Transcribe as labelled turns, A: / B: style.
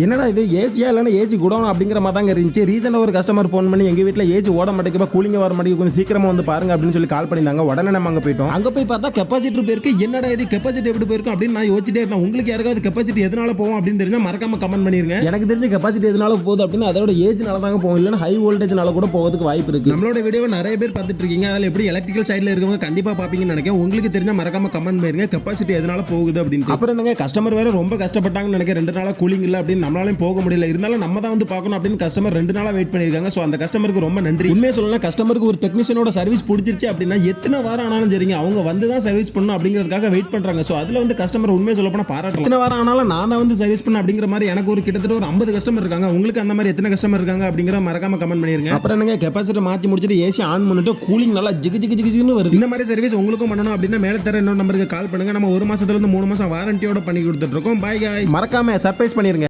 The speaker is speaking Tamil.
A: என்னடா இது ஏசியா இல்லைன்னா ஏசி குடோன் அப்படிங்கிற மாதிரி தாங்க இருந்துச்சு. ரீசெண்டாக ஒரு கஸ்டமர் ஃபோன் பண்ணி எங்கள் வீட்டில் ஏசி ஓட மாட்டேங்குது கூலிங்க வர மாட்டேங்குது கொஞ்சம் சீக்கிரமாக வந்து பாருங்க அப்படின்னு சொல்லி கால் பண்ணியிருந்தாங்க. உடனே நம்ம அங்கே போயிட்டோம். அங்கே போய் பார்த்தா கெப்பாசிட்டி போயிருக்கு. என்னடா இது கெப்பாசிட்டி எப்படி போயிருக்கும் அப்படின்னு நான் யோசிச்சிட்டே இருந்தேன். உங்களுக்கு யாருக்காவது கெப்பாசிட்டி எதனால போகும் அப்படின்னு தெரிஞ்சால் மறக்காம கமெண்ட் பண்ணிருங்க. எனக்கு தெரிஞ்ச கெப்பாசிட்டி எதனால போகுது அப்படின்னு அதோட ஏஜ்னால தாங்க போகும் இல்லைன்னா ஹை வோல்டேஜ்னால கூட போகிறதுக்கு வாய்ப்பு இருக்கு. நம்மளோட வீடியோவை நிறைய பேர் பார்த்துட்டு இருக்கீங்க. அதில் எப்படி எலக்ட்ரிக்கல் சைடில் இருக்கவங்க கண்டிப்பாக பார்ப்பீங்கன்னு நினைக்கிறேன். உங்களுக்கு தெரிஞ்சா மறக்காம கமெண்ட் பண்ணிருங்க. கெப்பாசிட்டி எதனால போகுது அப்படின்னு அப்புறம் என்னங்க கஸ்டமர் வேற ரொம்ப கஷ்டப்பட்டாங்கன்னு நினைக்கிறேன். ரெண்டு நாளாக கூலிங் இல்லை அப்படின்னு நம்மளாலையும் போக முடியல. இருந்தாலும் நம்ம தான் வந்து பார்க்கணும் அப்படின்னு கஸ்டமர் ரெண்டு நாளாக வெயிட் பண்ணியிருக்காங்க. ஸோ அந்த கஸ்டமருக்கு ரொம்ப நன்றி. உண்மையை சொல்லலாம் கஸ்டமருக்கு ஒரு டெக்னீஷியனோட சர்வீஸ் பிடிச்சிருச்சு அப்படின்னா எத்தனை வாரம் ஆனாலும் சரிங்க அவங்க வந்து தான் சர்வீஸ் பண்ணணும் அப்படிங்கிறதுக்காக வெயிட் பண்ணுறாங்க ஸோ அதில் வந்து கஸ்டமர் உண்மையை சொல்ல போனால் பாராட்டலாம் எத்தனை வாரம் ஆனாலும் நான் தான் வந்து சர்வீஸ் பண்ண அப்படிங்கிற மாதிரி எனக்கு ஒரு கிட்டத்தட்ட ஒரு ஐம்பது கஸ்டமர் இருக்காங்க. உங்களுக்கு அந்த மாதிரி எத்தனை கஸ்டமர் இருக்காங்க அப்படிங்கிற மறக்காம கமெண்ட் பண்ணிருங்க. அப்புறம் என்னங்க கெப்பாசிட்டி மாற்றி முடிச்சுட்டு ஏசி ஆன் பண்ணிட்டு கூலிங் நல்லா ஜிகு ஜிகு ஜிகு ஜிகுன்னு வருது. இந்த மாதிரி சர்வீஸ் உங்களுக்கும் பண்ணணும் அப்படின்னா மேலே தர இன்னொரு நம்பருக்கு கால் பண்ணுங்க. நம்ம ஒரு மாசத்துல இருந்து மூணு மாசம் வாரண்டியோட பண்ணி கொடுத்துட்டு இருக்கோம். பாய் காய் மறக்காம சர்ப்ரைஸ் பண்ணிருங்க.